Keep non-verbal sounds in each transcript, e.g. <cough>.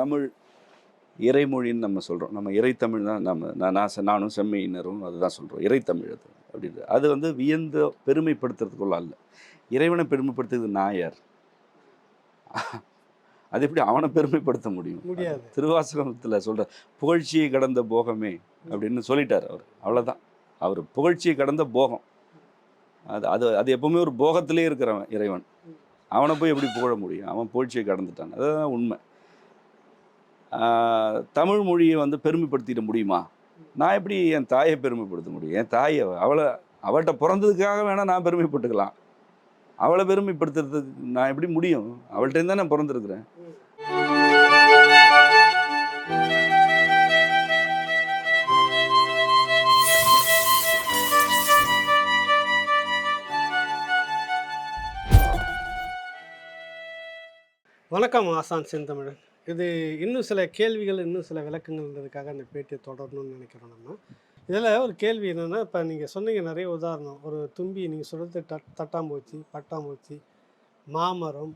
தமிழ் இறைமொழின்னு நம்ம சொல்கிறோம் நம்ம இறைத்தமிழ் தான் நம்ம நான் நானும் செம்மையினரும் அதுதான் சொல்கிறோம் இறைத்தமிழ் அது அப்படின்றது. அது வந்து வியந்து பெருமைப்படுத்துறதுக்குள்ள அல்ல. இறைவனை பெருமைப்படுத்துறது நான் யார்? அது எப்படி அவனை பெருமைப்படுத்த முடியும்? முடியாது. திருவாசகத்தில் சொல்ற புகழ்ச்சியை கடந்த போகமே அப்படின்னு சொல்லிட்டார் அவர். அவ்வளோதான் அவர் புகழ்ச்சியை கடந்த போகம். அது அது அது எப்பவுமே ஒரு போகத்திலே இருக்கிறவன் இறைவன். அவனை போய் எப்படி புகழ முடியும்? அவன் புகழ்ச்சியை கடந்துட்டான். அதுதான் உண்மை. தமிழ் மொழியை வந்து பெருமைப்படுத்திட முடியுமா? நான் எப்படி என் தாயை பெருமைப்படுத்த முடியும்? என் தாயை அவளை அவள்கிட்ட பிறந்ததுக்காக வேணால் நான் பெருமைப்பட்டுக்கலாம். அவளை பெருமைப்படுத்துறதுக்கு நான் எப்படி முடியும்? அவள்கிட்ட தான் நான் பிறந்திருக்கிறேன். வணக்கம் ஆசான் செந்தமிழன். இது இன்னும் சில கேள்விகள் இன்னும் சில விளக்கங்கள்ன்றதுக்காக அந்த பேட்டியை தொடரணும்னு நினைக்கிறோம் நம்ம. இதில் ஒரு கேள்வி என்னென்னா இப்போ நீங்கள் சொன்னீங்க நிறைய உதாரணம். ஒரு தும்பி நீங்கள் சொல்கிறது தட் தட்டாம்பூச்சி பட்டாம்பூச்சி மாமரம்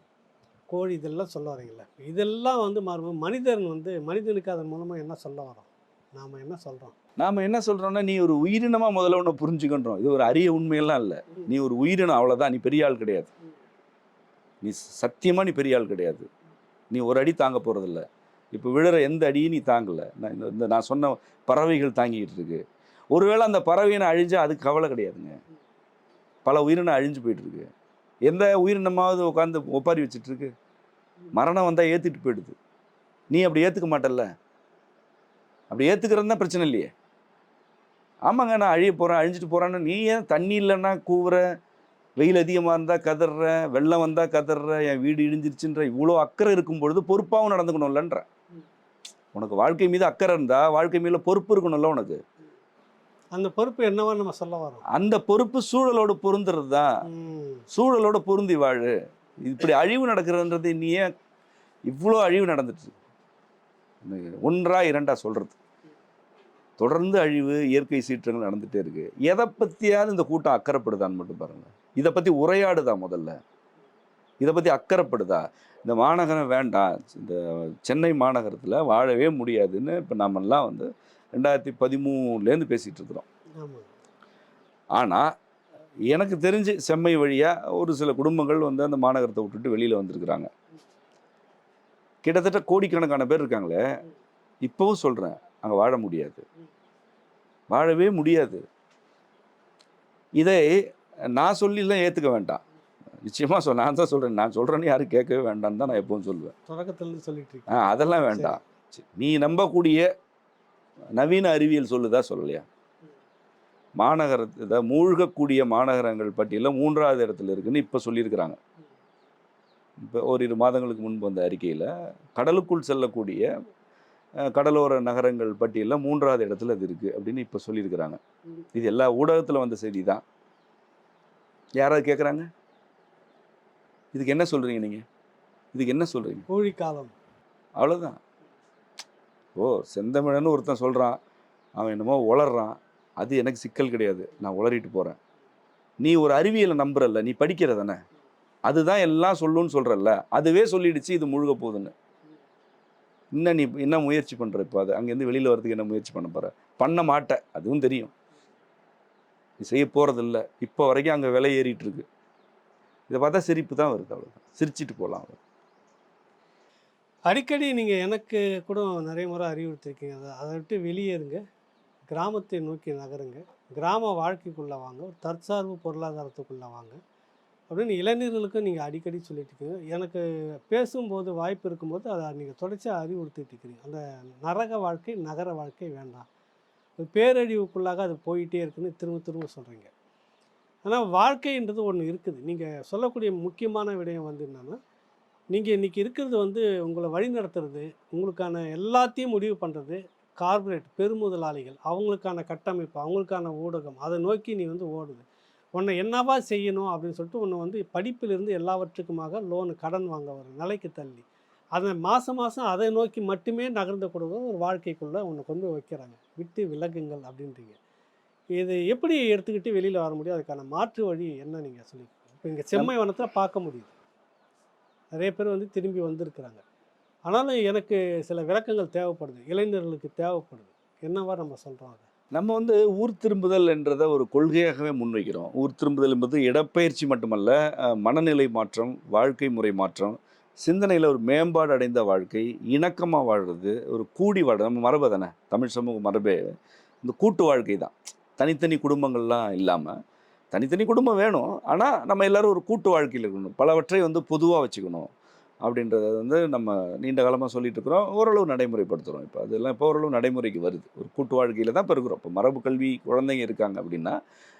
கோழி இதெல்லாம் சொல்ல வரீங்களே இதெல்லாம் வந்து மாறும் மனிதன் வந்து மனிதனுக்கு அதன் மூலமாக என்ன சொல்ல வரோம்? நாம் என்ன சொல்கிறோம் நாம் என்ன சொல்கிறோன்னா நீ ஒரு உயிரினமாக முதல்ல ஒன்று புரிஞ்சுக்கின்றோம். இது ஒரு அரிய உண்மையெல்லாம் இல்லை. நீ ஒரு உயிரினம் அவ்வளோதான் நீ பெரிய ஆள் கிடையாது. நீ சத்தியமாக நீ பெரிய ஆள் கிடையாது. நீ ஒரு அடி தாங்க போகிறதில்ல இப்போ விழுற எந்த அடியும் நீ தாங்கலை. நான் இந்த இந்த நான் சொன்ன பறவைகள் தாங்கிக்கிட்டு இருக்கு. ஒருவேளை அந்த பறவையினை அழிஞ்சால் அதுக்கு கவலை கிடையாதுங்க. பல உயிரினம் அழிஞ்சு போயிட்டுருக்கு எந்த உயிரினமாவது உட்காந்து ஒப்பாரி வச்சுட்ருக்கு மரணம் வந்தால் ஏற்றிட்டு போயிடுது. நீ அப்படி ஏற்றுக்க மாட்டல்ல. அப்படி ஏற்றுக்கிறது தான் பிரச்சனை இல்லையே. ஆமாங்க நான் அழிய போகிறேன் அழிஞ்சிட்டு போகிறேன்னு நீ ஏன் தண்ணி இல்லைன்னா கூவுற? வெயில் அதிகமாக இருந்தால் கதற வெள்ளம் வந்தால் கதற என் வீடு இடிஞ்சிருச்சுன்ற இவ்வளோ அக்கறை இருக்கும் பொழுது பொறுப்பாகவும் நடந்துக்கணும்லன்ற உனக்கு வாழ்க்கை மீது அக்கறை இருந்தால் வாழ்க்கை மீது பொறுப்பு இருக்கணும்ல உனக்கு. அந்த பொறுப்பு என்னவா நம்ம சொல்ல வரோம்? அந்த பொறுப்பு சூழலோடு பொருந்துறது தான். சூழலோட பொருந்தி வாழு. இப்படி அழிவு நடக்கிறதுன்றது நீ ஏன் இவ்வளோ அழிவு நடந்துட்டு? ஒன்றா இரண்டா சொல்றது. தொடர்ந்து அழிவு இயற்கை சீற்றங்கள் நடந்துட்டே இருக்கு. எதை பத்தியாவது இந்த கூட்டம் அக்கறைப்படுதான்னு மட்டும் பாருங்க. இதை பத்தி உரையாடுதா முதல்ல? இதை பத்தி அக்கறைப்படுதா? இந்த மாநகரம் வேண்டாம். இந்த சென்னை மாநகரத்தில் வாழவே முடியாதுன்னு இப்போ நாமெல்லாம் வந்து ரெண்டாயிரத்தி பதிமூணுலேருந்து பேசிகிட்டு இருக்கிறோம். ஆனால் எனக்கு தெரிஞ்சு செம்மை வழியாக ஒரு சில குடும்பங்கள் வந்து அந்த மாநகரத்தை விட்டுட்டு வெளியில் வந்திருக்கிறாங்க. கிட்டத்தட்ட கோடிக்கணக்கான பேர் இருக்காங்களே. இப்போவும் சொல்கிறேன் அங்கே வாழ முடியாது. வாழவே முடியாது. இதை நான் சொல்லிலாம் ஏற்றுக்க வேண்டாம். நிச்சயமாக சொல் நான் தான் சொல்கிறேன் நான் சொல்கிறேன்னு யாரும் கேட்கவே வேண்டாம்னு தான் நான் எப்பவும் சொல்லுவேன். தொடக்கத்துலேருந்து சொல்லிட்டு ஆ அதெல்லாம் வேண்டாம். நீ நம்பக்கூடிய நவீன அறிவியல் சொல்லுதா சொல்லலையா? மாநகரத்தை மூழ்கக்கூடிய மாநகரங்கள் பட்டியலில் மூன்றாவது இடத்துல இருக்குன்னு இப்போ சொல்லியிருக்கிறாங்க. இப்போ ஓரிரு மாதங்களுக்கு முன்பு வந்த அறிக்கையில் கடலுக்குள் செல்லக்கூடிய கடலோர நகரங்கள் பட்டியலில் மூன்றாவது இடத்துல அது இருக்குது அப்படின்னு இப்போ சொல்லியிருக்கிறாங்க. இது எல்லா ஊடகத்தில் வந்த செய்தி தான் யாராவது கேட்குறாங்க இதுக்கு என்ன சொல்கிறீங்க நீங்கள் இதுக்கு என்ன சொல்கிறீங்க கோழிக்காலம். அவ்வளோதான் ஓ செந்தமிழன்னு ஒருத்தன் சொல்கிறான் அவன் என்னமோ உளறான். அது எனக்கு சிக்கல் கிடையாது. நான் உளறிட்டு போகிறேன் நீ ஒரு அறிவியலை நம்புறல்ல. நீ படிக்கிற தானே அதுதான் எல்லாம் சொல்லுன்னு சொல்கிறல்ல அதுவே சொல்லிடுச்சு இது முழுக போகுதுன்னு. இன்னும் நீ என்ன முயற்சி பண்ணுற இப்போ? அது அங்கேருந்து வெளியில் வரதுக்கு என்ன முயற்சி பண்ண போகிற பண்ண மாட்ட. அதுவும் தெரியும். நீ செய்ய போகிறதில்ல இப்போ வரைக்கும் அங்கே விலை ஏறிட்டு இருக்கு இதை பார்த்தா சிரிப்பு தான் வருது அவ்வளோதான் சிரிச்சிட்டு போகலாம் அடிக்கடி நீங்கள் எனக்கு கூட நிறைய முறை அறிவுறுத்திருக்கீங்க. அதை அதை விட்டு வெளியேறுங்க. கிராமத்தை நோக்கி நகருங்க. கிராம வாழ்க்கைக்குள்ளே வாங்க. ஒரு தற்சார்பு பொருளாதாரத்துக்குள்ளே வாங்க. அப்படின்னு இளைஞர்களுக்கும் நீங்கள் அடிக்கடி சொல்லிட்டு இருக்கீங்க. எனக்கு பேசும்போது வாய்ப்பு இருக்கும்போது அதை நீங்கள் தொடர்ச்சியாக அறிவுறுத்திட்டு இருக்கிறீங்க அந்த நரக வாழ்க்கை நகர வாழ்க்கை வேண்டாம். ஒரு பேரழிவுக்குள்ளாக அது போயிட்டே இருக்குன்னு திரும்ப திரும்ப சொல்கிறீங்க ஆனால் வாழ்க்கைன்றது ஒன்று இருக்குது. நீங்கள் சொல்லக்கூடிய முக்கியமான விடயம் வந்து என்னென்னா நீங்கள் இன்றைக்கி இருக்கிறது வந்து உங்களை வழி நடத்துறது உங்களுக்கான எல்லாத்தையும் முடிவு பண்ணுறது கார்ப்பரேட் பெருமுதலாளிகள் அவங்களுக்கான கட்டமைப்பு அவங்களுக்கான ஊடகம் அதை நோக்கி நீ வந்து ஓடுது. உன்னை என்னவா செய்யணும் அப்படின்னு சொல்லிட்டு உன்னை வந்து படிப்பிலிருந்து எல்லாவற்றுக்குமாக லோனு கடன் வாங்க வர நிலைக்கு தள்ளி. அதை மாதம் மாதம் அதை நோக்கி மட்டுமே நகர்ந்து கொடுக்க ஒரு வாழ்க்கைக்குள்ளே உன்னை கொண்டு வைக்கிறாங்க. விட்டு விலகுங்கள் அப்படின்றீங்க. இது எப்படி எடுத்துக்கிட்டு வெளியில் வர முடியும்? அதுக்கான மாற்று வழி என்ன நீங்கள் சொல்லி இப்போ இங்கே செம்மை வனத்தில் பார்க்க முடியுது. நிறைய பேர் வந்து திரும்பி வந்திருக்கிறாங்க. ஆனாலும் எனக்கு சில விளக்கங்கள் தேவைப்படுது. இளைஞர்களுக்கு தேவைப்படுது. என்னவா நம்ம சொல்கிறோம் அதை? நம்ம வந்து ஊர் திரும்புதல் என்றதை ஒரு கொள்கையாகவே முன்வைக்கிறோம். ஊர் திரும்புதல் என்பது இடப்பெயர்ச்சி மட்டுமல்ல மனநிலை மாற்றம் வாழ்க்கை முறை மாற்றம் சிந்தனையில் ஒரு மேம்பாடு அடைந்த வாழ்க்கை இணக்கமாக வாழ்கிறது ஒரு கூடி வாழ் நம்ம மரபு தானே? தமிழ் சமூக மரபே. இந்த கூட்டு வாழ்க்கை தான். தனித்தனி குடும்பங்கள்லாம் இல்லாமல் தனித்தனி குடும்பம் வேணும். ஆனால் நம்ம எல்லோரும் ஒரு கூட்டு வாழ்க்கையில் இருக்கணும். பலவற்றை வந்து பொதுவாக வச்சுக்கணும். அப்படின்றத வந்து நம்ம நீண்ட காலமாக சொல்லிட்டு இருக்கிறோம் ஓரளவு நடைமுறைப்படுத்துகிறோம் இப்போ. அதெல்லாம் இப்போ ஓரளவு நடைமுறைக்கு வருது. ஒரு கூட்டு வாழ்க்கையில் தான் இப்போ இருக்கிறோம் இப்போ மரபு கல்வி குழந்தைங்க இருக்காங்க அப்படின்னா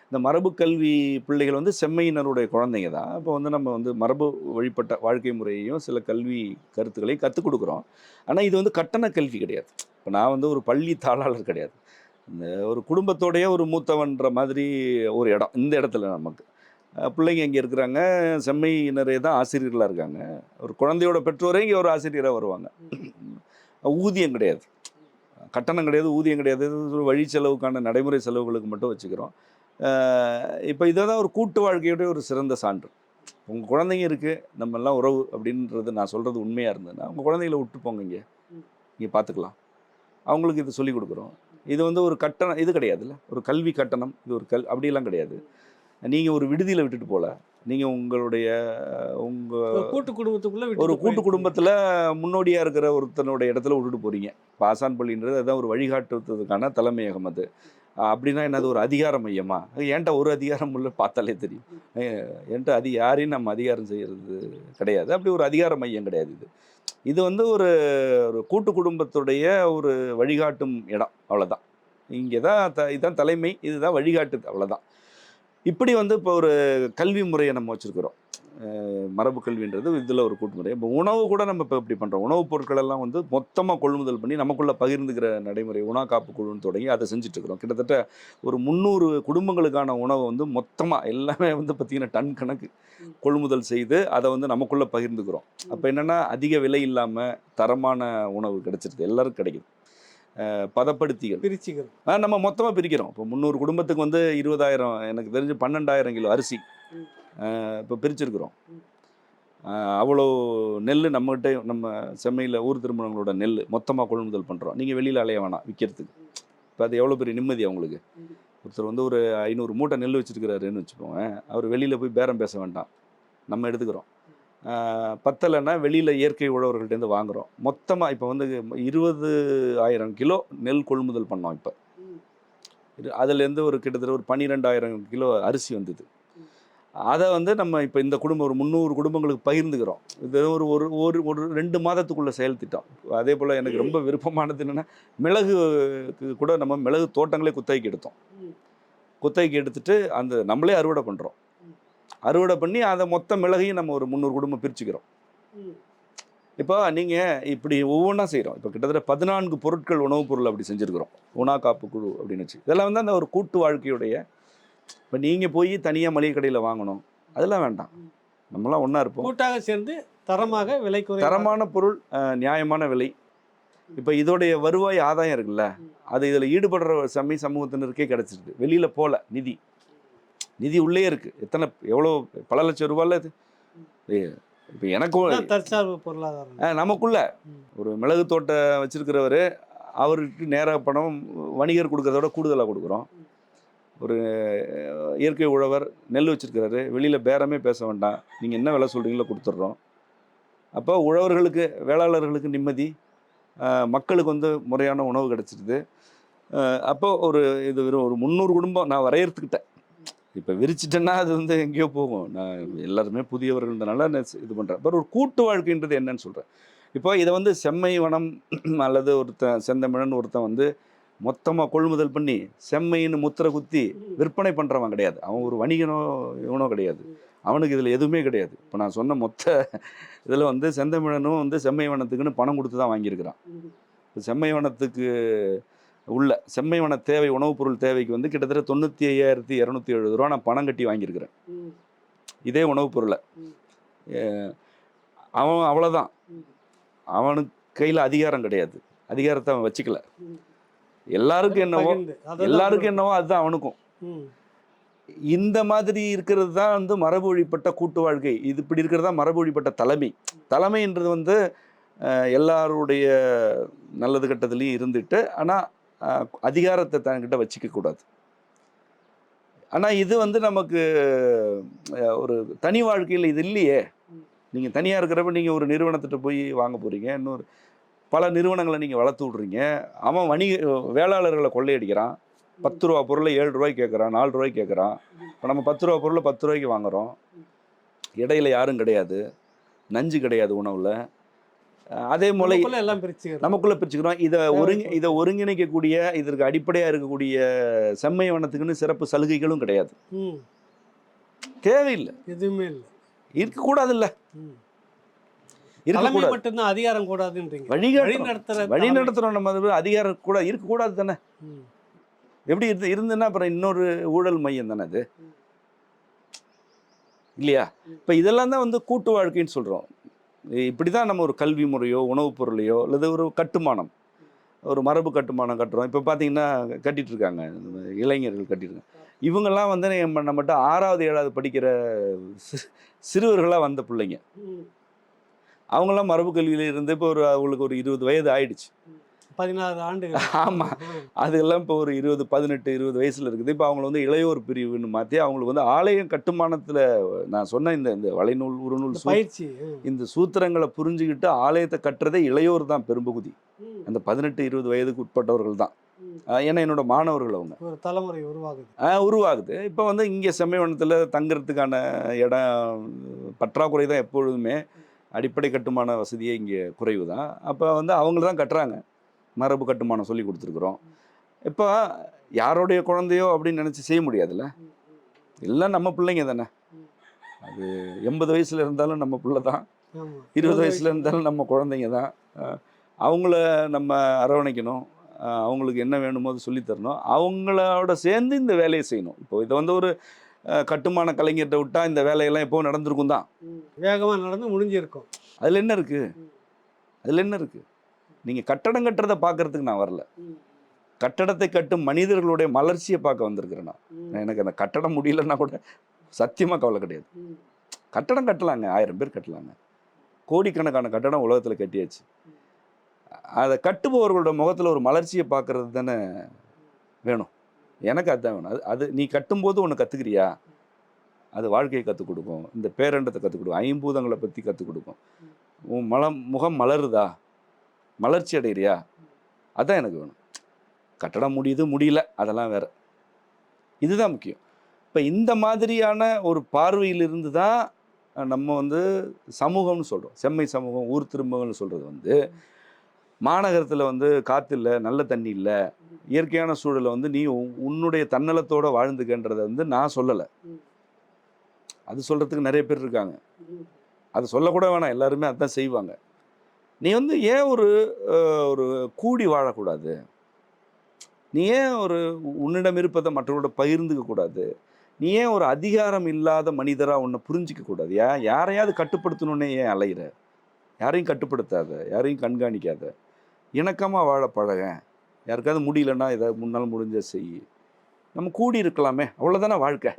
இந்த மரபு கல்வி பிள்ளைகள் வந்து செம்மையினருடைய குழந்தைங்க தான். இப்போ வந்து நம்ம வந்து மரபு வழிபட்ட வாழ்க்கை முறையையும் சில கல்வி கருத்துக்களையும் கற்றுக் கொடுக்குறோம். ஆனால் இது வந்து கட்டண கல்வி கிடையாது. இப்போ நான் வந்து ஒரு பள்ளி தாளாளர் கிடையாது. இந்த ஒரு குடும்பத்தோடைய ஒரு மூத்தவன்ற மாதிரி ஒரு இடம் இந்த இடத்துல நமக்கு. பிள்ளைங்க இங்கே இருக்கிறாங்க. செம்மையினரே தான் ஆசிரியர்களாக இருக்காங்க. ஒரு குழந்தையோட பெற்றோரே இங்கே ஒரு ஆசிரியராக வருவாங்க. ஊதியம் கிடையாது. கட்டணம் கிடையாது ஊதியம் கிடையாது. இது ஒரு வழி செலவுக்கான நடைமுறை செலவுகளுக்கு மட்டும் வச்சுக்கிறோம். இப்போ இதை தான் ஒரு கூட்டு வாழ்க்கையுடைய ஒரு சிறந்த சான்று. உங்கள் குழந்தைங்க இருக்குது நம்ம எல்லாம் உறவு அப்படின்றது நான் சொல்கிறது உண்மையாக இருந்ததுன்னா உங்கள் குழந்தைங்கள விட்டு போங்க இங்கே. இங்கே பார்த்துக்கலாம் அவங்களுக்கு இது சொல்லிக் கொடுக்குறோம். இது வந்து ஒரு கட்டணம் இது கிடையாதுல்ல. ஒரு கல்வி கட்டணம் இது ஒரு கல் அப்படிலாம் கிடையாது. நீங்கள் ஒரு விடுதியில் விட்டுட்டு போகல நீங்கள் உங்களுடைய உங்கள் கூட்டு குடும்பத்துக்குள்ள ஒரு கூட்டு. குடும்பத்தில் முன்னோடியாக இருக்கிற ஒருத்தனுடைய இடத்துல விட்டுட்டு போகிறீங்க இப்போ ஆசான் பள்ளின்றது அதுதான் ஒரு வழிகாட்டுறதுக்கான தலைமையகம் அது. அப்படின்னா என்னது ஒரு அதிகார மையமா? என்கிட்ட ஒரு அதிகாரம் உள்ள பார்த்தாலே தெரியும். என்கிட்ட அது யாரையும் நம்ம அதிகாரம் செய்கிறது கிடையாது. அப்படி ஒரு அதிகார மையம் கிடையாது இது. இது வந்து ஒரு ஒரு கூட்டு குடும்பத்துடைய ஒரு வழிகாட்டும் இடம். அவ்வளோதான் இங்கே தான் த இதுதான் தலைமை. இதுதான் வழிகாட்டுது அவ்வளோதான் இப்படி வந்து இப்போ ஒரு கல்வி முறையை நம்ம வச்சுருக்கிறோம். மரபு கல்வின்றது இதில் ஒரு கூட்டுமுறை. இப்போ உணவு கூட நம்ம இப்போ இப்படி பண்ணுறோம் உணவுப் பொருட்கள் எல்லாம் வந்து மொத்தமாக கொள்முதல் பண்ணி நமக்குள்ளே பகிர்ந்துக்கிற நடைமுறை உணா காப்பு குழுன்னு தொடங்கி அதை செஞ்சுட்டு இருக்கிறோம். கிட்டத்தட்ட ஒரு முந்நூறு குடும்பங்களுக்கான உணவை வந்து மொத்தமாக எல்லாமே வந்து பார்த்திங்கன்னா டன் கணக்கு கொள்முதல் செய்து அதை வந்து நமக்குள்ளே பகிர்ந்துக்கிறோம். அப்போ என்னென்னா அதிக விலை இல்லாமல் தரமான உணவு கிடைச்சிருது எல்லாருக்கும் கிடைக்குது. பதப்படுத்திகள். பிரிச்சுக்கிறோம் ஆ, நம்ம மொத்தமாக பிரிக்கிறோம். இப்போ முந்நூறு குடும்பத்துக்கு வந்து இருபதாயிரம் எனக்கு தெரிஞ்சு பன்னெண்டாயிரம் கிலோ அரிசி. இப்போ பிரிச்சிருக்கிறோம். அவ்வளோ நெல் நம்மகிட்ட நம்ம செம்மையில் ஊர் திருமணங்களோட நெல் மொத்தமாக கொள்முதல் பண்ணுறோம் நீங்கள் வெளியில் அலைய வேணாம் விற்கிறதுக்கு இப்போ அது எவ்வளோ பெரிய நிம்மதி அவங்களுக்கு. ஒருத்தர் வந்து ஒரு ஐநூறு மூட்டை நெல் வச்சுருக்கிறாருன்னு வச்சுக்கோங்க. அவர் வெளியில் போய் பேரம் பேச வேண்டாம். நம்ம எடுத்துக்கிறோம். பத்தலைன்னா வெளியில் இயற்கை உழவர்கள்ட்டேருந்து வாங்குகிறோம் மொத்தமாக இப்போ வந்து இருபது ஆயிரம் கிலோ நெல் கொள்முதல் பண்ணோம் இப்போ. அதுலேருந்து ஒரு கிட்டத்தட்ட ஒரு பன்னிரெண்டாயிரம் கிலோ அரிசி வந்தது. அதை வந்து நம்ம இப்போ இந்த குடும்பம் ஒரு முந்நூறு குடும்பங்களுக்கு பகிர்ந்துக்கிறோம். இது ஒரு ஒரு ஒரு ஒரு ரெண்டு மாதத்துக்குள்ள செயல் திட்டம் அதே போல் எனக்கு ரொம்ப விருப்பமானது என்னென்னா மிளகுக்கு கூட நம்ம மிளகு தோட்டங்களே குத்தகைக்கு எடுத்தோம். குத்தகைக்கு எடுத்துட்டு அந்த நம்மளே அறுவடை பண்ணுறோம் அறுவடை பண்ணி அதை மொத்த மிளகையும் நம்ம ஒரு முந்நூறு குடும்பம் பிரிச்சுக்கிறோம். இப்போ நீங்கள் இப்படி ஒவ்வொன்றா செய்கிறோம் இப்போ கிட்டத்தட்ட பதினான்கு பொருட்கள் உணவுப் பொருள் அப்படி செஞ்சுருக்கிறோம். உணா காப்பு குழு அப்படின்னு வச்சு. இதெல்லாம் வந்து அந்த ஒரு கூட்டு வாழ்க்கையுடைய இப்போ நீங்கள் போய் தனியாக மளிகை கடையில் வாங்கணும். அதெல்லாம் வேண்டாம். நம்மளாம் ஒன்றா இருப்போம். கூட்டாக சேர்ந்து தரமாக விலை தரமான பொருள் நியாயமான விலை. இப்போ இதோடைய வருவாய் ஆதாயம் இருக்குல்ல. அது இதில் ஈடுபடுற சமய சமூகத்தினருக்கே கிடச்சிருக்கு வெளியில் போகல நிதி. நிதி உள்ளே இருக்குது எத்தனை எவ்வளோ பல லட்சம் ரூபாயில் இது? இப்போ எனக்கும் தற்சார்பு பொருளாதாரம்? நமக்குள்ள. ஒரு மிளகு தோட்டம் வச்சிருக்கிறவர் அவருக்கு நேராக பணம் வணிகர் கொடுக்கறத விட கூடுதலாக கொடுக்குறோம். ஒரு இயற்கை உழவர் நெல் வச்சிருக்கிறாரு வெளியில் பேரமே பேச வேண்டாம். நீங்கள் என்ன விலை சொல்கிறீங்களோ கொடுத்துட்றோம். அப்போ உழவர்களுக்கு வேளாளர்களுக்கு நிம்மதி மக்களுக்கு வந்து முறையான உணவு கிடச்சிருது. அப்போ ஒரு இது வெறும் ஒரு முந்நூறு குடும்பம் நான் வரையறுத்துக்கிட்டேன். இப்போ விரிச்சிட்டேன்னா அது வந்து எங்கேயோ போகும். நான் எல்லாருமே புதியவர்கள்ன்றனால நான் இது பண்ணுறேன் அப்புறம் ஒரு கூட்டு வாழ்க்கைன்றது என்னன்னு சொல்கிறேன் இப்போ இதை வந்து செம்மை வனம் <clears throat> அல்லது ஒருத்தன் செந்தமிழன் ஒருத்தன் வந்து மொத்தமாக கொள்முதல் பண்ணி செம்மைன்னு முத்திரை குத்தி விற்பனை பண்ணுறவன் கிடையாது. அவன் ஒரு வணிகனோ இவனோ கிடையாது. அவனுக்கு இதில் எதுவுமே கிடையாது. இப்போ நான் சொன்ன மொத்த இதில் வந்து செந்தமிழனும் வந்து செம்மை வனத்துக்குன்னு பணம் கொடுத்து தான் வாங்கியிருக்கிறான். இப்போ செம்மை வனத்துக்கு உள்ள செம்மை வன தேவை உணவுப் பொருள் தேவைக்கு வந்து கிட்டத்தட்ட தொண்ணூற்றி ஐயாயிரத்தி இரநூத்தி எழுபது ரூபா நான் பணம் கட்டி வாங்கியிருக்கிறேன். இதே உணவுப் பொருளை. அவன் அவ்வளோதான் அவனுக்கு கையில் அதிகாரம் கிடையாது. அதிகாரத்தை அவன் வச்சுக்கல. எல்லாருக்கும் என்னவோ எல்லாருக்கும் என்னவோ அதுதான் அவனுக்கும். இந்த மாதிரி இருக்கிறது தான் வந்து மரபு வழிப்பட்ட கூட்டு வாழ்க்கை. இது இப்படி இருக்கிறது தான் மரபு வழிப்பட்ட தலைமை. தலைமைன்றது வந்து எல்லாருடைய நல்லது கெட்டதுலேயும் இருந்துட்டு ஆனால் அதிகாரத்தை தன்கிட்ட வச்சுக்க கூடாது ஆனால் இது வந்து நமக்கு ஒரு தனி வாழ்க்கையில் இது இல்லையே. நீங்கள் தனியாக இருக்கிறப்ப நீங்கள் ஒரு நிறுவனத்திட்ட போய் வாங்க போகிறீங்க இன்னொரு பல நிறுவனங்களை நீங்கள் வளர்த்து விட்றீங்க. அவன் வணிக வேளாளர்களை கொள்ளையடிக்கிறான். பத்து ரூபா பொருளை ஏழு ரூபாய்க்கு கேட்குறான் நாலு ரூபாய்க்கு கேட்குறான். இப்போ நம்ம பத்து ரூபா பொருளை பத்து ரூபாய்க்கு வாங்குறோம். இடையில யாரும் கிடையாது. நஞ்சு கிடையாது உணவில். அதே நமக்குள்ள எல்லாம் பிரிச்சுக்கிறோம். நமக்குள்ள பிரிச்சுக்கிறோம். இதை ஒருங்கி இதை ஒருங்கிணைக்கக்கூடிய இதற்கு அடிப்படையாக இருக்கக்கூடிய செம்மை வனத்துக்குன்னு சிறப்பு சலுகைகளும் கிடையாது. தேவையில்லை. எதுவுமே இல்லை. இருக்கக்கூடாதுல்ல. ம். தலைமை இருக்கக்கூடாது மட்டும்தான் அதிகாரம் கூடாதுன்றீங்க. வழி வழிகாட்டுறோம் நடத்துற வழி நடத்துகிறோம் நம்ம அது அதிகாரம் கூட இருக்கக்கூடாது தானே. எப்படி இருந்து இருந்துன்னா அப்புறம் இன்னொரு ஊழல் மையம் தானே அது. இல்லையா? இப்போ இதெல்லாம் தான் வந்து கூட்டு வாழ்க்கைன்னு சொல்கிறோம் இப்படி தான் நம்ம ஒரு கல்வி முறையோ உணவுப் பொருளையோ அல்லது ஒரு கட்டுமானம் ஒரு மரபு கட்டுமானம் கட்டுறோம். இப்போ பார்த்தீங்கன்னா இந்த இளைஞர்கள் கட்டியிருக்காங்க. இவங்கெல்லாம் வந்து நம்ம நம்மகிட்ட ஆறாவது ஏழாவது படிக்கிற சிறுவர்களாக வந்த பிள்ளைங்க. ம். அவங்கெல்லாம் மரபு கல்வியில இருந்து இப்போ ஒரு அவங்களுக்கு ஒரு இருபது வயது ஆயிடுச்சு. பதினாறு ஆண்டுகள். ஆமா. அதெல்லாம் இப்போ ஒரு இருபது பதினெட்டு இருபது வயசுல இருக்குது. இப்போ அவங்கள வந்து இளையோர் பிரிவுன்னு மாற்றி அவங்களுக்கு வந்து ஆலயம் கட்டுமானத்தில் நான் சொன்ன இந்த இந்த வலைநூல் உருநூல் பயிற்சி. இந்த சூத்திரங்களை புரிஞ்சுக்கிட்டு ஆலயத்தை கட்டுறதே இளையோர் தான் பெரும்பகுதி. அந்த பதினெட்டு இருபது வயதுக்கு உட்பட்டவர்கள் தான். ஏன்னா என்னோட மாணவர்கள் அவங்க. ஒரு தலைமுறை உருவாகுது. உருவாகுது. இப்போ வந்து இங்கே செம்மைவனத்தில் தங்குறதுக்கான இடம் பற்றாக்குறை தான் எப்பொழுதுமே. அடிப்படை கட்டுமான வசதியே இங்கே குறைவு தான். அப்போ வந்து அவங்க தான் கட்டுறாங்க. மரபு கட்டுமானம் சொல்லி கொடுத்துருக்குறோம். இப்போ யாருடைய குழந்தையோ அப்படின்னு நினச்சி செய்ய முடியாதுல்ல? எல்லாம் நம்ம பிள்ளைங்க தானே. அது எண்பது வயசில் இருந்தாலும் நம்ம பிள்ளை தான். இருபது வயசுல இருந்தாலும் நம்ம குழந்தைங்க தான். அவங்கள நம்ம அரவணைக்கணும். அவங்களுக்கு என்ன வேணுமோ அது சொல்லித் தரணும். அவங்களோட சேர்ந்து இந்த வேலையை செய்யணும். இப்போ இதை வந்து ஒரு கட்டுமான கலைஞர்கிட்ட விட்டா இந்த வேலையெல்லாம் எப்போ நடந்திருக்கும் தான். ம். வேகமா நடந்து முடிஞ்சிருக்கும். அதில் என்ன இருக்கு? அதில் என்ன இருக்கு? நீங்கள் கட்டடம் கட்டுறதை பார்க்கறதுக்கு நான் வரல. கட்டடத்தை கட்டும் மனிதர்களுடைய மலர்ச்சியை பார்க்க வந்திருக்கிறேன் நான். எனக்கு அந்த கட்டடம் முடியலன்னா கூட சத்தியமாக கவலை கிடையாது. கட்டடம் கட்டலாங்க. ஆயிரம் பேர் கட்டலாங்க. கோடிக்கணக்கான கட்டடம் உலகத்தில் கட்டியாச்சு. அதை கட்டுபவர்களோட முகத்தில் ஒரு மலர்ச்சியை பார்க்கறது தானே வேணும். எனக்கு அதுதான் வேணும். அது அது நீ கட்டும்போது ஒன்று கற்றுக்கிறியா அது வாழ்க்கையை கற்றுக் கொடுக்கும். இந்த பேரண்டத்தை கற்றுக் கொடுக்கும் ஐம்பூதங்களை பற்றி கற்றுக் கொடுக்கும். உன் மலம் முகம் மலருதா? மலர்ச்சி அடைகிறியா அதான் எனக்கு வேணும். கட்டடம் முடியுது முடியல. அதெல்லாம் வேற. இதுதான் முக்கியம். இப்போ இந்த மாதிரியான ஒரு பார்வையிலிருந்து தான் நம்ம வந்து சமூகம்னு சொல்கிறோம் செம்மை சமூகம் ஊர் திரும்பகம்னு சொல்கிறது வந்து மாநகரத்தில் வந்து காற்று இல்லை நல்ல தண்ணி இல்லை இயற்கையான சூழலை வந்து நீ உன்- உன்னுடைய தன்னலத்தோட வாழ்ந்துக்கன்றதை வந்து நான் சொல்லலை. அது சொல்கிறதுக்கு நிறைய பேர் இருக்காங்க. அது சொல்லக்கூட வேணாம். எல்லாருமே அதான் செய்வாங்க. நீ வந்து ஏன் ஒரு ஒரு கூடி வாழக்கூடாது? நீ ஏன் ஒரு உன்னிடம் இருப்பதை மற்றவர்களோட பகிர்ந்துக்க கூடாது? நீ ஏன் ஒரு அதிகாரம் இல்லாத மனிதராக உன்னை புரிஞ்சிக்க கூடாது? ஏன் யாரையாவது கட்டுப்படுத்தணுன்னே ஏன் அலையிற? யாரையும் கட்டுப்படுத்தாத யாரையும் கண்காணிக்காத. இணக்கமாக வாழ பழக. யாருக்காவது முடியலன்னா ஏதாவது முன்னால் முடிஞ்ச செய். நம்ம கூடி இருக்கலாமே. அவ்வளோதானே வாழ்க்கை?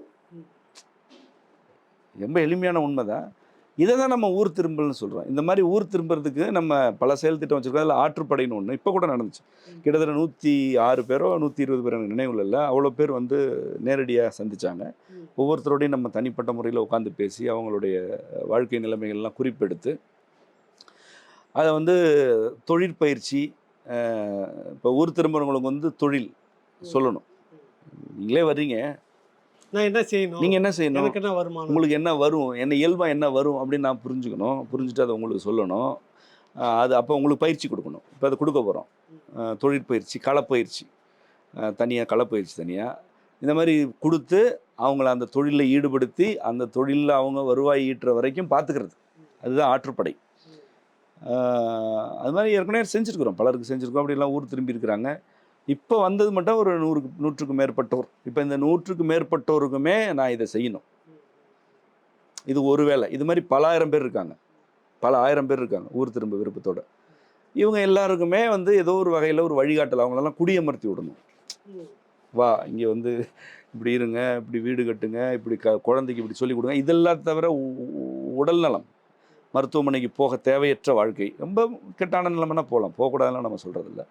ரொம்ப எளிமையான உண்மை தான் இதை தான் நம்ம ஊர் திரும்பல்னு சொல்கிறோம் இந்த மாதிரி ஊர் திரும்புறதுக்கு நம்ம பல செயல் திட்டம் வச்சுருக்கோம். அதில் ஆற்றுப்படைன்னு ஒன்று இப்போ கூட நடந்துச்சு. கிட்டத்தட்ட நூற்றி ஆறு பேரோ நூற்றி இருபது பேர் எனக்கு நினைவில் இல்லை. அவ்வளோ பேர் வந்து நேரடியாக சந்திச்சாங்க. ம். ஒவ்வொருத்தரோடையும் நம்ம தனிப்பட்ட முறையில் உட்காந்து பேசி அவங்களுடைய வாழ்க்கை நிலைமைகள்லாம் குறிப்பெடுத்து அதை வந்து தொழிற்பயிற்சி இப்போ ஊர் திரும்புறவங்களுக்கு வந்து தொழில் சொல்லணும். நீங்களே வர்றீங்க. நான் என்ன செய்யணும்? நீங்கள் என்ன செய்யணும்? எனக்கு என்ன வருமானம்? உங்களுக்கு என்ன வரும்? என்ன இயல்பாக என்ன வரும் அப்படின்னு நான் புரிஞ்சுக்கணும். புரிஞ்சுட்டு அதை உங்களுக்கு சொல்லணும். அது அப்போ உங்களுக்கு பயிற்சி கொடுக்கணும். இப்போ அதை கொடுக்க போகிறோம் தொழிற்பயிற்சி களப்பயிற்சி. தனியாக களப்பயிற்சி தனியாக இந்த மாதிரி கொடுத்து அவங்கள அந்த தொழிலில் ஈடுபடுத்தி அந்த தொழிலில் அவங்க வருவாய் ஈட்டுற வரைக்கும் பார்த்துக்கிறது அதுதான் ஆற்றுப்படை. அது மாதிரி ஏற்கனவே செஞ்சுருக்குறோம். பலருக்கு செஞ்சுருக்கோம் அப்படிலாம் ஊர் திரும்பி இருக்கிறாங்க. இப்போ வந்தது மட்டும் ஒரு நூறுக்கு நூற்றுக்கு மேற்பட்டோர். இப்போ இந்த நூற்றுக்கு மேற்பட்டோருக்குமே நான் இதை செய்யணும். இது ஒரு வேலை இது மாதிரி பல ஆயிரம் பேர் இருக்காங்க. பல ஆயிரம் பேர் இருக்காங்க ஊர் திரும்ப விருப்பத்தோட. இவங்க எல்லாருக்குமே வந்து ஏதோ ஒரு வகையில் ஒரு வழிகாட்டல். அவங்களெல்லாம் குடியமர்த்தி விடணும். வா இங்கே வந்து இப்படி இருங்க இப்படி வீடு கட்டுங்க இப்படி க குழந்தைக்கு இப்படி சொல்லி கொடுங்க. இதெல்லாம் தவிர உ- உடல் நலம் மருத்துவமனைக்கு போக தேவையற்ற வாழ்க்கை. ரொம்ப கெட்டான நிலமெல்லாம் போகலாம். போகக்கூடாதுலாம் நம்ம சொல்கிறதில்ல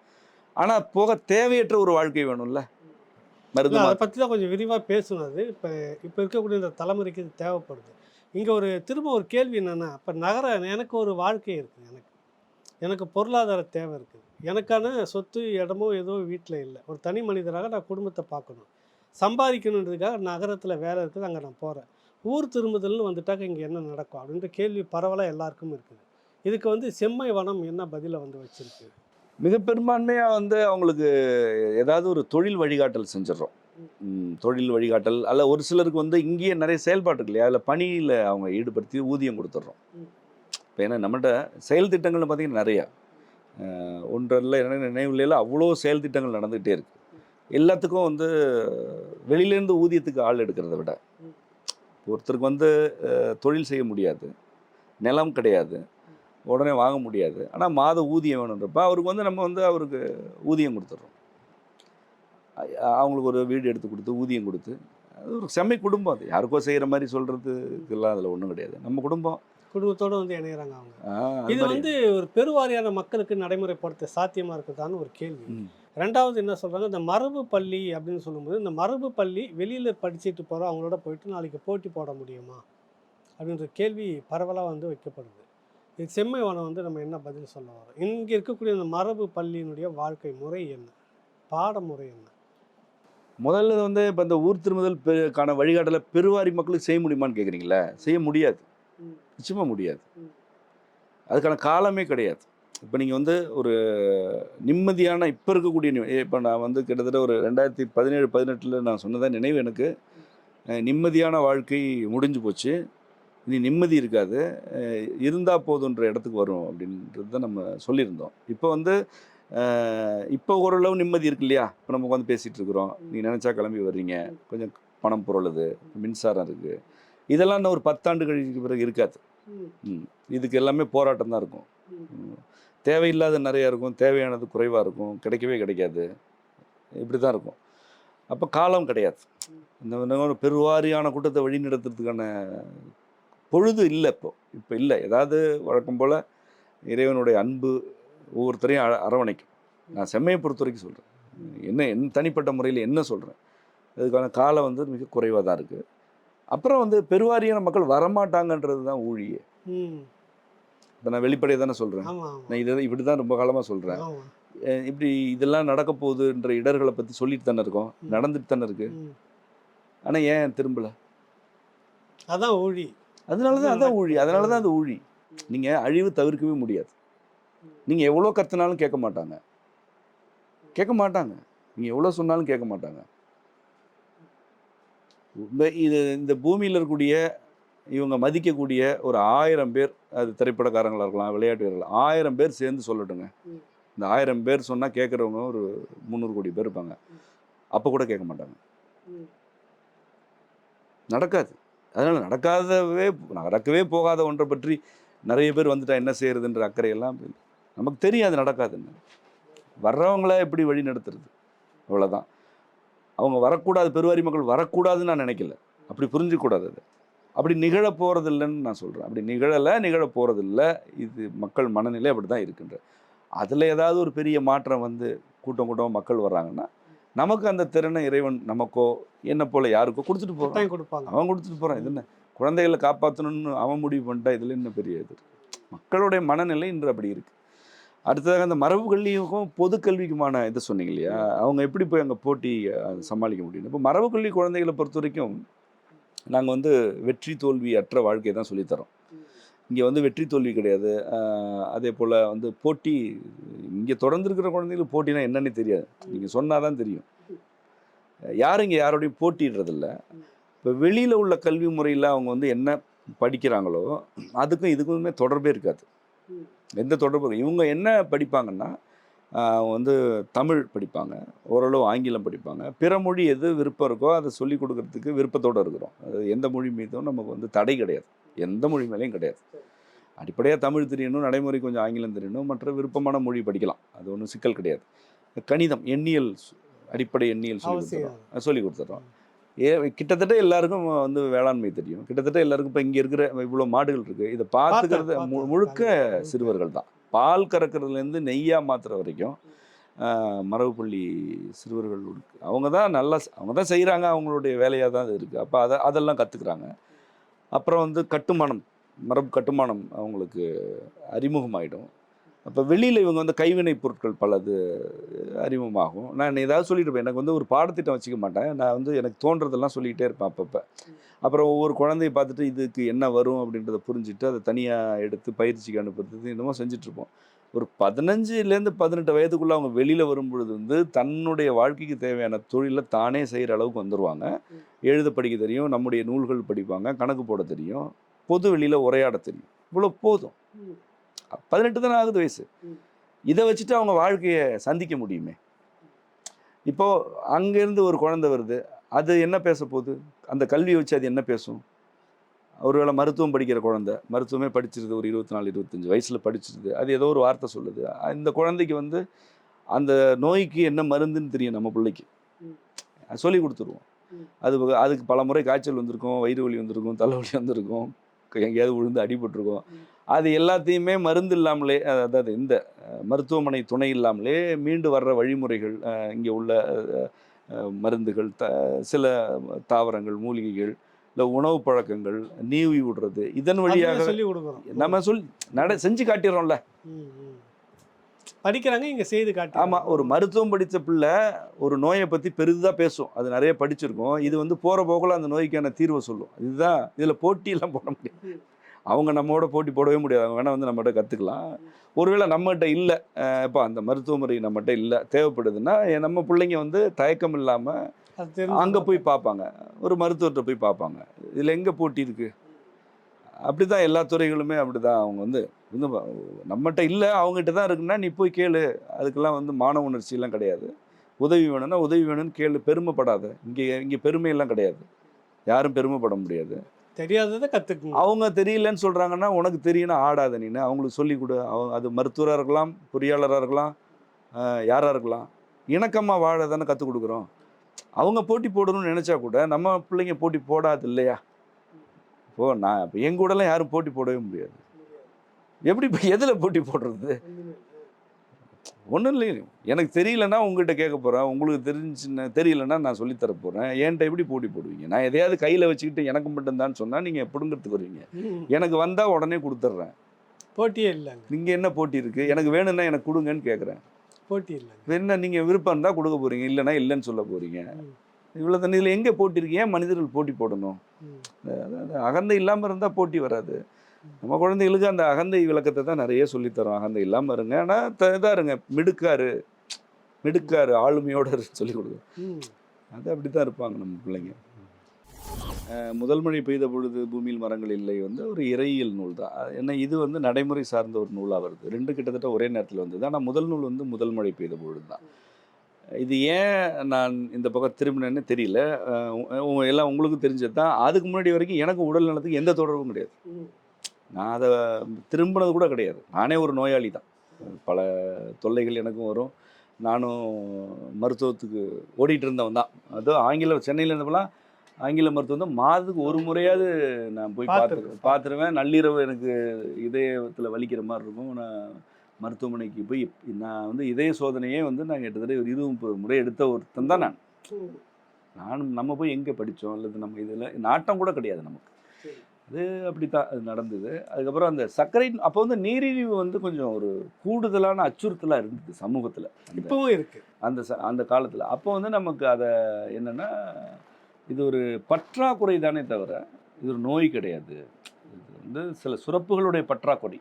ஆனால் போக தேவையற்ற ஒரு வாழ்க்கை வேணும்ல? மருந்து அதை பற்றி தான் கொஞ்சம் விரிவாக பேசுனது இப்போ இப்போ இருக்கக்கூடிய இந்த தலைமுறைக்கு இது தேவைப்படுது. இங்கே ஒரு திரும்ப ஒரு கேள்வி என்னென்னா இப்போ நகர எனக்கு ஒரு வாழ்க்கை இருக்குது எனக்கு. எனக்கு பொருளாதார தேவை இருக்குது. எனக்கான சொத்து இடமோ ஏதோ வீட்டில் இல்லை. ஒரு தனி மனிதராக நான் குடும்பத்தை பார்க்கணும். சம்பாதிக்கணுன்றதுக்காக நகரத்தில் வேலை இருக்குது அங்கே நான் போகிறேன் ஊர் திரும்புதல்னு வந்துட்டாக்க இங்கே என்ன நடக்கும்? அப்படின்ற கேள்வி பரவலாக எல்லாருக்கும் இருக்குது. இதுக்கு வந்து செம்மை வனம் என்ன பதிலை வந்து வச்சிருக்கு? மிக பெரும்பான்மையாக வந்து அவங்களுக்கு ஏதாவது ஒரு தொழில் வழிகாட்டல் செஞ்சிடறோம். தொழில் வழிகாட்டல். அல்ல ஒரு சிலருக்கு வந்து இங்கேயே நிறைய செயல்பாடு இருக்கு இல்லையா? அதில் பணியில் அவங்க ஈடுபடுத்தி ஊதியம் கொடுத்துட்றோம். இப்போ ஏன்னா நம்மகிட்ட செயல் திட்டங்கள்னு பார்த்தீங்கன்னா நிறையா. அஹ், ஒன்றல்ல என்ன நினைவுல அவ்வளோ செயல் திட்டங்கள் நடந்துகிட்டே இருக்கு. எல்லாத்துக்கும் வந்து வெளியிலேருந்து ஊதியத்துக்கு ஆள் எடுக்கிறத விட. ஒருத்தருக்கு வந்து தொழில் செய்ய முடியாது. நிலம் கிடையாது. உடனே வாங்க முடியாது. ஆனால் மாத ஊதியம் வேணுன்றப்ப அவருக்கு வந்து நம்ம வந்து அவருக்கு ஊதியம் கொடுத்துட்றோம். அவங்களுக்கு ஒரு வீடு எடுத்து கொடுத்து ஊதியம் கொடுத்து. அது ஒரு செம்மை குடும்பம் அது. யாருக்கோ செய்கிற மாதிரி சொல்கிறதுக்கெல்லாம் அதில் ஒன்றும் கிடையாது. நம்ம குடும்பம். குடும்பத்தோடு வந்து இணையறாங்க அவங்க. இது வந்து ஒரு பெருவாரியான மக்களுக்கு நடைமுறைப்படுத்த சாத்தியமா இருக்குதான்னு ஒரு கேள்வி. ரெண்டாவது என்ன சொல்றாங்க? இந்த மரபு பள்ளி அப்படின்னு சொல்லும்போது இந்த மரபு பள்ளி வெளியில படிச்சுட்டு போறோம் அவங்களோட போயிட்டு நாளைக்கு போட்டி போட முடியுமா? அப்படின்ற கேள்வி பரவலாக வந்து வைக்கப்படுது. இது செம்மைவனம் வந்து நம்ம என்ன பதில் சொல்ல வரோம்? இங்கே இருக்கக்கூடிய இந்த மரபு பள்ளியினுடைய வாழ்க்கை முறை என்ன? பாடமுறை என்ன? முதல்ல வந்து இப்போ இந்த ஊர் திருமுதல் பெ- வழிகாட்டலை பெருவாரி மக்களுக்கு செய்ய முடியுமான்னு கேட்குறீங்களா செய்ய முடியாது. நிச்சயமாக முடியாது. அதுக்கான காலமே கிடையாது. இப்போ நீங்கள் வந்து ஒரு நிம்மதியான இப்போ இருக்கக்கூடிய இப்போ நான் வந்து கிட்டத்தட்ட ஒரு ரெண்டாயிரத்தி பதினேழு பதினெட்டில் நான் சொன்னதா நினைவு எனக்கு. நிம்மதியான வாழ்க்கை முடிஞ்சு போச்சு. இனி நிம்மதி இருக்காது. இருந்தால் போதுன்ற இடத்துக்கு வரும் அப்படின்றது தான் நம்ம சொல்லியிருந்தோம். இப்போ வந்து இப்போ ஓரளவு நிம்மதி இருக்கு இல்லையா? இப்போ நம்ம உட்காந்து பேசிகிட்டு இருக்கிறோம். நீங்கள் நினச்சா கிளம்பி வர்றீங்க. கொஞ்சம் பணம் பொருளுது மின்சாரம் இருக்குது இதெல்லாம் இன்னும் ஒரு பத்தாண்டு கழிக்கு பிறகு இருக்காது. ம். இதுக்கு எல்லாமே போராட்டம் தான் இருக்கும். தேவையில்லாத நிறையா இருக்கும். தேவையானது குறைவாக இருக்கும். கிடைக்கவே கிடைக்காது. இப்படி தான் இருக்கும். அப்போ காலம் கிடையாது. இந்த பெருவாரியான கூட்டத்தை வழி நடத்துறதுக்கான பொழுது இல்லை இப்போ. இப்போ இல்லை. ஏதாவது வழக்கம் போல் இறைவனுடைய அன்பு ஒவ்வொருத்தரையும் அர- அரவணைக்கும். நான் செம்மையை பொறுத்த வரைக்கும் சொல்கிறேன் என்ன என் தனிப்பட்ட முறையில் என்ன சொல்கிறேன் அதுக்கான காலம் வந்து மிக குறைவாக தான் இருக்குது அப்புறம் வந்து பெருவாரியான மக்கள் வரமாட்டாங்கன்றது தான் ஊழியே. இப்போ நான் வெளிப்படையாக தானே சொல்கிறேன் நான் இதை இப்படி தான் ரொம்ப காலமாக சொல்கிறேன் இப்படி இதெல்லாம் நடக்க போகுதுன்ற இடர்களை பற்றி சொல்லிட்டு தானே இருக்கோம். நடந்துட்டு தானே இருக்கு. ம். ஆனால் ஏன் திரும்பல? அதான் ஊழி. அதனால தான் அதான் ஊழி. அதனால தான் அது ஊழி. நீங்கள் அழிவு தவிர்க்கவே முடியாது. நீங்கள் எவ்வளோ கத்துனாலும் கேட்க மாட்டாங்க. கேட்க மாட்டாங்க. நீங்கள் எவ்வளோ சொன்னாலும் கேட்க மாட்டாங்க. இது இந்த பூமியில் இருக்கக்கூடிய இவங்க மதிக்கக்கூடிய ஒரு ஆயிரம் பேர் அது திரைப்படக்காரங்களாக இருக்கலாம் விளையாட்டு வீரர்கள் ஆயிரம் பேர் சேர்ந்து சொல்லட்டுங்க. இந்த ஆயிரம் பேர் சொன்னால் கேட்குறவங்க ஒரு முந்நூறு கோடி பேர் இருப்பாங்க. அப்போ கூட கேட்க மாட்டாங்க. நடக்காது. அதனால் நடக்காதவே நடக்கவே போகாத ஒன்றை பற்றி நிறைய பேர் வந்துட்டா என்ன செய்யறதுன்ற அக்கறையெல்லாம் நமக்கு தெரியும் அது நடக்காதுன்னு. வர்றவங்கள எப்படி வழி நடத்துறது? அவ்வளோதான் அவங்க வரக்கூடாது பெருவாரி மக்கள் வரக்கூடாதுன்னு நான் நினைக்கல. அப்படி புரிஞ்சிக்கூடாது அது. அப்படி நிகழ போகிறதில்லைன்னு நான் சொல்கிறேன் அப்படி நிகழலை நிகழ போகிறதில்ல இது மக்கள் மனநிலை அப்படி தான் இருக்குன்ற. அதில் ஏதாவது ஒரு பெரிய மாற்றம் வந்து கூட்டம் கூட்டம் மக்கள் வர்றாங்கன்னா நமக்கு அந்த திறனை இறைவன் நமக்கோ என்ன போல யாருக்கோ கொடுத்துட்டு போகிறான் கொடுப்பாங்க. அவன் கொடுத்துட்டு போகிறான் இது என்ன? குழந்தைகளை காப்பாற்றணும்னு அவன் முடிவு பண்ணிட்டா இதில் என்ன பெரிய இது? மக்களுடைய மனநிலை இன்று அப்படி இருக்கு. அடுத்ததாக அந்த மரபு கல்விக்கும் பொது கல்விக்குமான இது சொன்னீங்க இல்லையா? அவங்க எப்படி போய் அங்கே போட்டி சமாளிக்க முடியும்? இப்போ மரபு கல்வி குழந்தைகளை பொறுத்த வரைக்கும் நாங்கள் வந்து வெற்றி தோல்வி அற்ற வாழ்க்கையை தான் சொல்லித்தரோம். இங்கே வந்து வெற்றி தோல்வி கிடையாது. அதே போல் வந்து போட்டி இங்கே தொடர்ந்துருக்கிற குழந்தைகளுக்கு குழந்தைங்களுக்கு போட்டினா என்னன்னு தெரியாது. நீங்கள் சொன்னால் தான் தெரியும். யாரும் இங்கே யாரோடையும் போட்டிடுறதில்ல இப்போ வெளியில் உள்ள கல்வி முறையில் அவங்க வந்து என்ன படிக்கிறாங்களோ அதுக்கும் இதுக்குமே தொடர்பே இருக்காது. எந்த தொடர்பும் இவங்க என்ன படிப்பாங்கன்னா வந்து தமிழ் படிப்பாங்க. ஓரளவு ஆங்கிலம் படிப்பாங்க. பிற மொழி எது விருப்பம் இருக்கோ அதை சொல்லிக் கொடுக்கறதுக்கு விருப்பத்தோடு இருக்கிறோம். அது எந்த மொழி மீதும் நமக்கு வந்து தடை கிடையாது. எந்த மொழி மேலேயும் கிடையாது. அடிப்படையாக தமிழ் தெரியணும் நடைமுறை கொஞ்சம் ஆங்கிலம் தெரியணும் மற்ற விருப்பமான மொழி படிக்கலாம். அது ஒன்றும் சிக்கல் கிடையாது. கணிதம் எண்ணியல் அடிப்படை எண்ணியல் சொல்லி. கொடுத்துறோம் சொல்லி கொடுத்துட்றோம். ஏ கிட்டத்தட்ட எல்லாருக்கும் வந்து வேளாண்மை தெரியும். கிட்டத்தட்ட எல்லாருக்கும் இப்போ இங்கே இருக்கிற இவ்வளோ மாடுகள் இருக்குது இதை பார்த்துக்கிறது. முழுக்க. சிறுவர்கள் தான். பால் கறக்கிறதுலேருந்து நெய்யா மாத்துற வரைக்கும் மரபுப்பள்ளி சிறுவர்கள் அவங்க தான் நல்லா அவங்க தான் செய்கிறாங்க அவங்களுடைய வேலையாக தான் அது இருக்குது அப்போ அதை அதெல்லாம் கற்றுக்குறாங்க அப்புறம் வந்து கட்டுமானம் மரபு கட்டுமானம் அவங்களுக்கு அறிமுகமாயிடும். அப்போ வெளியில் இவங்க வந்து கைவினை பொருட்கள் பலது அறிமுகமாகும். நான் ஏதாவது சொல்லிட்டு இருப்பேன் எனக்கு வந்து ஒரு பாடத்திட்டம் வச்சுக்க மாட்டேன். நான் வந்து எனக்கு தோன்றதெல்லாம் சொல்லிக்கிட்டே இருப்பேன் அப்பப்போ. அப்புறம் ஒவ்வொரு குழந்தைய பார்த்துட்டு இதுக்கு என்ன வரும் அப்படின்றத புரிஞ்சுட்டு அதை தனியாக எடுத்து பயிற்சிக்கு அனுப்புறது என்னமோ செஞ்சிட்ருப்போம் ஒரு பதினஞ்சுலேருந்து பதினெட்டு வயதுக்குள்ளே அவங்க வெளியில் வரும்பொழுது வந்து தன்னுடைய வாழ்க்கைக்கு தேவையான தொழிலை தானே செய்கிற அளவுக்கு வந்துடுவாங்க எழுத படிக்க தெரியும் நம்முடைய நூல்கள் படிப்பாங்க கணக்கு போட தெரியும் பொது வெளியில் உரையாட தெரியும். இவ்வளோ போதும். பதினெட்டு தானே ஆகுது வயசு. இதை வச்சுட்டு அவங்க வாழ்க்கையை சந்திக்க முடியுமே? இப்போ அங்கேருந்து ஒரு குழந்தை வருது அது என்ன பேச போகுது அந்த கல்வியை வச்சு அது என்ன பேசும்? ஒருவேளை மருத்துவம் படிக்கிற குழந்தை மருத்துவமே படிச்சிருது ஒரு இருபத்தி நாலு இருபத்தஞ்சி வயசில் படிச்சிருது அது ஏதோ ஒரு வார்த்தை சொல்லுது இந்த குழந்தைக்கு வந்து அந்த நோய்க்கு என்ன மருந்துன்னு தெரியும் நம்ம பிள்ளைக்கு. சொல்லி கொடுத்துருவோம். அது அதுக்கு பல முறை காய்ச்சல் வந்திருக்கும் வயிறு வலி வந்திருக்கும் தலைவலி வந்திருக்கும் எங்கேயாவது விழுந்து அடிபட்டிருக்கும். அது எல்லாத்தையுமே மருந்து இல்லாமலே அதாவது இந்த மருத்துவமனை துணை இல்லாமலே மீண்டு வர்ற வழிமுறைகள் இங்கே உள்ள மருந்துகள் த சில தாவரங்கள் மூலிகைகள் இல்லை உணவு பழக்கங்கள் நீவி விடுறது இதன் வழியாக சொல்லி கொடுக்குறோம். நம்ம சொல் நட செஞ்சு காட்டிடுறோம்ல. படிக்கிறாங்க இங்க செய்து காட்டி ஆமாம் ஒரு மருத்துவம் படித்த பிள்ளை ஒரு நோயை பற்றி பெரிதாக பேசும். அது நிறைய படிச்சிருக்கும். இது வந்து போகிற போக்கில் அந்த நோய்க்கான தீர்வை சொல்லும். இதுதான் இதில் போட்டியெல்லாம் போட முடியாது. அவங்க நம்மோட போட்டி போடவே முடியாது. அவங்க வேணால் வந்து நம்மகிட்ட கற்றுக்கலாம் ஒருவேளை நம்மகிட்ட இல்லை இப்போ அந்த மருத்துவ முறை நம்மகிட்ட இல்லை தேவைப்படுதுன்னா நம்ம பிள்ளைங்க வந்து தயக்கம் இல்லாமல் அங்கே போய் பார்ப்பாங்க ஒரு மருத்துவர்கிட்ட போய் பார்ப்பாங்க இதில் எங்கே போட்டி இருக்குது அப்படி தான் எல்லா துறைகளுமே அப்படி தான் அவங்க வந்து வந்து நம்மகிட்ட இல்லை அவங்ககிட்ட தான் இருக்குன்னா நீ போய் கேளு. அதுக்கெல்லாம் வந்து மான உணர்ச்சியெல்லாம் கிடையாது. உதவி வேணும்னா உதவி வேணும்னு கேளு. பெருமைப்படாத. இங்கே இங்கே பெருமையெல்லாம் கிடையாது. யாரும் பெருமைப்பட முடியாது. தெரியாததை கத்துக்குங்க. அவங்க தெரியலன்னு சொல்கிறாங்கன்னா உனக்கு தெரியும்னா ஆடாத நீனு. அவங்களுக்கு சொல்லிக் கொடு. அவங்க அது மருத்துவராக இருக்கலாம் பொறியாளராக இருக்கலாம் ஆஹ் யாரா இருக்கலாம். இணக்கமாக வாழ தானே கற்றுக் கொடுக்குறோம். அவங்க போட்டி போடணும்னு நினச்சா கூட நம்ம பிள்ளைங்க போட்டி போடாது இல்லையா? இப்போ நான் இப்போ என் கூடலாம் யாரும் போட்டி போடவே முடியாது. எப்படி இப்போ எதில் போட்டி போடுறது? ஒன்றும் இல்லை எனக்கு தெரியலன்னா உங்ககிட்ட கேட்க போகிறேன் உங்களுக்கு தெரிஞ்சுன்னு தெரியலன்னா நான் சொல்லித்தர போகிறேன் என்கிட்ட எப்படி போட்டி போடுவீங்க? நான் எதையாவது கையில் வச்சுக்கிட்டு எனக்கு மட்டும்தான் சொன்னால் நீங்கள் பிடுங்கிறதுக்கு வருவீங்க. எனக்கு வந்தால் உடனே கொடுத்துட்றேன் போட்டியே இல்லைங்க. நீங்கள் என்ன போட்டி இருக்குது எனக்கு வேணும்னா எனக்கு கொடுங்கன்னு கேட்குறேன். போட்டி இல்லைங்க. என்ன நீங்கள் விருப்பம் இருந்தால் கொடுக்க போகிறீங்க இல்லைன்னா இல்லைன்னு சொல்ல போகிறீங்க. இவ்வளோ தண்ணி இதில் எங்கே போட்டி இருக்கு? ஏன் மனிதர்கள் போட்டி போடணும்? அகந்தை இல்லாமல் இருந்தால் போட்டி வராது. நம்ம குழந்தைகளுக்கு அந்த அகந்தை விளக்கத்தை தான் நிறைய சொல்லித்தரோம் அகந்தை இல்லாமல் இருங்க. ஆனால் இதாக இருங்க. மிடுக்காரு. மிடுக்காரு ஆளுமையோட சொல்லிக் கொடுக்கும். அது அப்படி தான் இருப்பாங்க நம்ம பிள்ளைங்க. முதல் மழை பெய்த பொழுது பூமியில் மரங்கள் இல்லை வந்து ஒரு இறையியல் நூல் தான். ஏன்னா இது வந்து நடைமுறை சார்ந்த ஒரு நூலாக வருது. ரெண்டு கிட்டத்தட்ட ஒரே நேரத்தில் வந்தது. ஆனால் முதல் நூல் வந்து முதல் மழை பெய்த பொழுது தான். இது ஏன் நான் இந்த பக்கம் திரும்பினேன்னு தெரியல. உ- எல்லாம் உங்களுக்கும் தெரிஞ்சது தான். அதுக்கு முன்னாடி வரைக்கும் எனக்கு உடல் நலத்துக்கு எந்த தொடர்பும் கிடையாது. நான் அதை திரும்பினது கூட கிடையாது. நானே ஒரு நோயாளி தான். பல தொல்லைகள் எனக்கும் வரும். நானும் மருத்துவத்துக்கு ஓடிட்டு இருந்தவன் தான். அதுவும் ஆங்கில சென்னையில் இருந்தப்பெல்லாம் ஆங்கில மருத்துவம் தான் மாதத்துக்கு ஒரு முறையாவது நான் போய் பார்த்து பார்த்திருக்கேன். பார்த்துருவேன். நள்ளிரவு எனக்கு இதயத்தில் வலிக்கிற மாதிரி இருக்கும். நான் மருத்துவமனைக்கு போய் நான் வந்து இதய சோதனையே வந்து நான் கிட்டத்தட்ட ஒரு இருபது முறை எடுத்த ஒருத்தன் தான் நான். நானும் நம்ம போய் எங்கே படித்தோம் அல்லது நம்ம இதில் நாட்டம் கூட கிடையாது நமக்கு. அது அப்படி தான் அது நடந்தது. அதுக்கப்புறம் அந்த சர்க்கரை அப்போ வந்து நீரிழிவு வந்து கொஞ்சம் ஒரு கூடுதலான அச்சுறுத்தலாக இருந்தது சமூகத்தில். இப்பவும் இருக்கு. அந்த ச அந்த காலத்தில். அப்போ வந்து நமக்கு அதை என்னென்னா இது ஒரு பற்றாக்குறை தானே தவிர இது ஒரு நோய் கிடையாது. இது வந்து சில சுரப்புகளுடைய பற்றாக்குறை.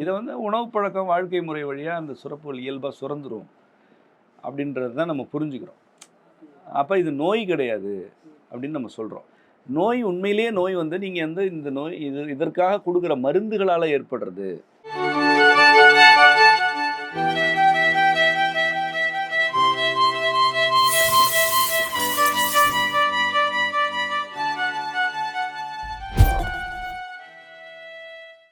இதை வந்து உணவு பழக்கம் வாழ்க்கை முறை வழியாக அந்த சுரப்புகள் இயல்பாக சுரந்துடும் அப்படின்றது தான் நம்ம புரிஞ்சுக்கிறோம். அப்போ இது நோய் கிடையாது அப்படின்னு நம்ம சொல்கிறோம் நோய் உண்மையிலேயே நோய் வந்து நீங்கள் வந்து இந்த நோய் இது இதற்காக கொடுக்குற மருந்துகளால் ஏற்படுறது.